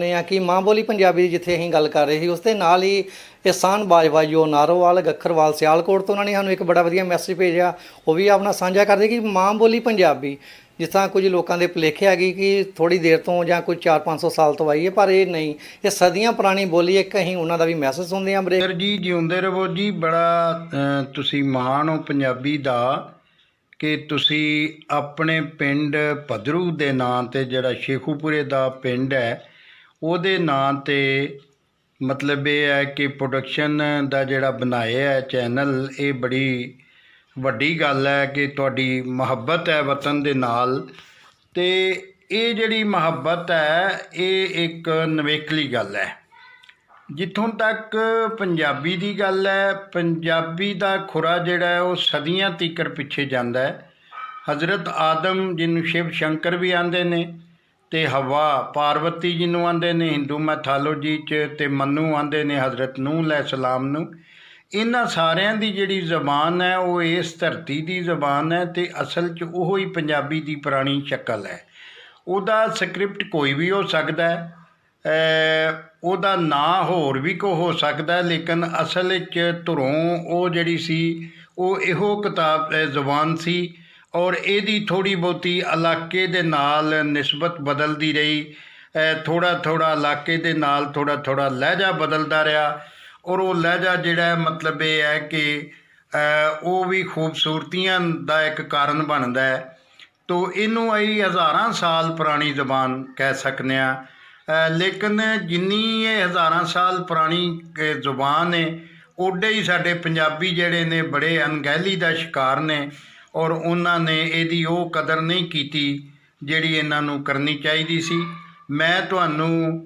ਨੇ ਆ ਕਿ ਮਾਂ ਬੋਲੀ ਪੰਜਾਬੀ ਦੀ ਜਿੱਥੇ ਅਸੀਂ ਗੱਲ ਕਰ ਰਹੇ ਸੀ, ਉਸ ਦੇ ਨਾਲ ਹੀ ਇਹਸਾਨ ਬਾਜਵਾ ਜੋ ਨਾਰੋਵਾਲ, ਗੱਖਰਵਾਲ, ਸਿਆਲਕੋਟ ਤੋਂ ਉਹਨਾਂ ਨੇ ਸਾਨੂੰ ਇੱਕ ਬੜਾ ਵਧੀਆ ਮੈਸੇਜ ਭੇਜਿਆ। ਉਹ ਵੀ ਆਪਣਾ ਸਾਂਝਾ ਕਰਦੇ ਕਿ ਮਾਂ ਬੋਲੀ ਪੰਜਾਬੀ, ਜਿਸ ਤਰ੍ਹਾਂ ਕੁਝ ਲੋਕਾਂ ਦੇ ਭੁਲੇਖੇ ਹੈਗੀ ਕਿ ਥੋੜੀ ਦੇਰ ਤੋਂ ਜਾਂ ਕੋਈ 4-500 ਸਾਲ ਤੋਂ ਆਈ ਹੈ, ਪਰ ਇਹ ਨਹੀਂ। ਇਹ ਸਦੀਆਂ ਪੁਰਾਣੀ ਬੋਲੀ ਹੈ, ਇੱਕ ਅਸੀਂ ਉਹਨਾਂ ਦਾ ਵੀ ਮੈਸੇਜ ਸੁਣਦੇ ਹਾਂ ਬ੍ਰੇਕ। ਜੀ, ਜਿਉਂਦੇ ਰਹੋ ਜੀ, ਬੜਾ ਤੁਸੀਂ ਮਾਣ ਹੋ ਪੰਜਾਬੀ ਦਾ ਕਿ ਤੁਸੀਂ ਆਪਣੇ ਪਿੰਡ ਭਦਰੂ ਦੇ ਨਾਂ ਤੇ ਜਿਹੜਾ ਸ਼ੇਖੂਪੁਰੇ ਦਾ ਪਿੰਡ ਹੈ ਉਹਦੇ ਨਾਂ ਤੇ ਮਤਲਬ ਇਹ ਹੈ ਕਿ ਪ੍ਰੋਡਕਸ਼ਨ ਦਾ ਜਿਹੜਾ ਬਣਾਇਆ ਹੈ ਚੈਨਲ ਇਹ ਬੜੀ ਵੱਡੀ ਗੱਲ ਹੈ ਕਿ ਤੁਹਾਡੀ ਮੁਹੱਬਤ ਹੈ ਵਤਨ ਦੇ ਨਾਲ। ਤੇ ਇਹ ਜਿਹੜੀ ਮੁਹੱਬਤ ਹੈ, ਇਹ ਇੱਕ ਨਵੇਕਲੀ ਗੱਲ ਹੈ। ਜਿੱਥੋਂ ਤੱਕ ਪੰਜਾਬੀ ਦੀ ਗੱਲ ਹੈ, ਪੰਜਾਬੀ ਦਾ ਖੁਰਾ ਜਿਹੜਾ ਉਹ ਸਦੀਆਂ ਤੀਕਰ ਪਿੱਛੇ ਜਾਂਦਾ ਹੈ। ਹਜ਼ਰਤ ਆਦਮ, ਜਿਹਨੂੰ ਸ਼ਿਵ ਸ਼ੰਕਰ ਵੀ ਆਂਦੇ ਨੇ ਅਤੇ ਹਵਾ ਪਾਰਵਤੀ ਜਿਹਨੂੰ ਆਂਦੇ ਨੇ, ਹਿੰਦੂ ਮੈਥਾਲੋਜੀ 'ਚ ਅਤੇ ਮੰਨੂ ਆਂਦੇ ਨੇ, ਹਜ਼ਰਤ ਨੂਹ ਅਲੈਹ ਸਲਾਮ ਨੂੰ, ਇਹਨਾਂ ਸਾਰਿਆਂ ਦੀ ਜਿਹੜੀ ਜ਼ਬਾਨ ਹੈ, ਉਹ ਇਸ ਧਰਤੀ ਦੀ ਜ਼ਬਾਨ ਹੈ ਅਤੇ ਅਸਲ 'ਚ ਉਹ ਹੀ ਪੰਜਾਬੀ ਦੀ ਪੁਰਾਣੀ ਸ਼ਕਲ ਹੈ। ਉਹਦਾ ਸਕ੍ਰਿਪਟ ਕੋਈ ਵੀ ਹੋ ਸਕਦਾ ਹੈ ਉਹਦਾ ਨਾਂ ਹੋਰ ਵੀ ਕੋ ਹੋ ਸਕਦਾ ਲੇਕਿਨ ਅਸਲ 'ਚ ਧੁਰੋਂ ਉਹ ਜਿਹੜੀ ਸੀ, ਉਹ ਇਹੋ ਕਿਤਾਬ ਜ਼ਬਾਨ ਸੀ ਔਰ ਇਹਦੀ ਥੋੜ੍ਹੀ ਬਹੁਤੀ ਇਲਾਕੇ ਦੇ ਨਾਲ ਨਿਸਬਤ ਬਦਲਦੀ ਰਹੀ। ਥੋੜ੍ਹਾ ਥੋੜ੍ਹਾ ਇਲਾਕੇ ਦੇ ਨਾਲ ਥੋੜ੍ਹਾ ਥੋੜ੍ਹਾ ਲਹਿਜਾ ਬਦਲਦਾ ਰਿਹਾ। ਔਰ ਉਹ ਲਹਿਜਾ ਜਿਹੜਾ ਮਤਲਬ ਇਹ ਹੈ ਕਿ ਉਹ ਵੀ ਖੂਬਸੂਰਤੀਆਂ ਦਾ ਇੱਕ ਕਾਰਨ ਬਣਦਾ ਹੈ। ਤੋ ਇਹਨੂੰ ਅਸੀਂ ਹਜ਼ਾਰਾਂ ਸਾਲ ਪੁਰਾਣੀ ਜ਼ਬਾਨ ਕਹਿ ਸਕਨੇ ਆ ਲੇਕਿਨ ਜਿੰਨੀ ਇਹ ਹਜ਼ਾਰਾਂ ਸਾਲ ਪੁਰਾਣੀ ਜ਼ੁਬਾਨ ਹੈ ਓਡੇ ਹੀ ਸਾਡੇ ਪੰਜਾਬੀ ਜਿਹੜੇ ਨੇ ਬੜੇ ਅਣਗਹਿਲੀ ਦਾ ਸ਼ਿਕਾਰ ਨੇ। ਔਰ ਉਹਨਾਂ ਨੇ ਇਹਦੀ ਉਹ ਕਦਰ ਨਹੀਂ ਕੀਤੀ ਜਿਹੜੀ ਇਹਨਾਂ ਨੂੰ ਕਰਨੀ ਚਾਹੀਦੀ ਸੀ। ਮੈਂ ਤੁਹਾਨੂੰ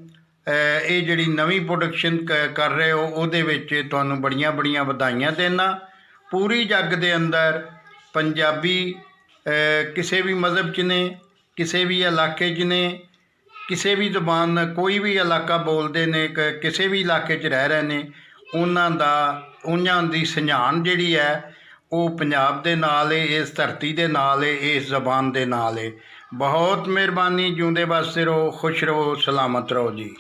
ਇਹ ਜਿਹੜੀ ਨਵੀਂ ਪ੍ਰੋਡਕਸ਼ਨ ਕਰ ਰਹੇ ਹੋ, ਉਹਦੇ ਵਿੱਚ ਤੁਹਾਨੂੰ ਬੜੀਆਂ ਬੜੀਆਂ ਵਧਾਈਆਂ ਦੇਣਾ ਪੂਰੀ ਜੱਗ ਦੇ ਅੰਦਰ ਪੰਜਾਬੀ ਕਿਸੇ ਵੀ ਮਜ਼ਹਬ 'ਚ ਨੇ, ਕਿਸੇ ਵੀ ਇਲਾਕੇ 'ਚ ਨੇ, ਕਿਸੇ ਵੀ ਜ਼ਬਾਨ, ਕੋਈ ਵੀ ਇਲਾਕਾ ਬੋਲਦੇ ਨੇ, ਕ- ਕਿਸੇ ਵੀ ਇਲਾਕੇ 'ਚ ਰਹਿ ਰਹੇ ਨੇ, ਉਹਨਾਂ ਦਾ, ਉਹਨਾਂ ਦੀ ਸੰਝਾਣ ਜਿਹੜੀ ਹੈ ਉਹ ਪੰਜਾਬ ਦੇ ਨਾਲ ਏ, ਇਸ ਧਰਤੀ ਦੇ ਨਾਲ ਏ, ਇਸ ਜ਼ਬਾਨ ਦੇ ਨਾਲ ਏ। ਬਹੁਤ ਮਿਹਰਬਾਨੀ, ਜਿਉਂਦੇ ਵਾਸਤੇ ਰਹੋ, ਖੁਸ਼ ਰਹੋ, ਸਲਾਮਤ ਰਹੋ ਜੀ।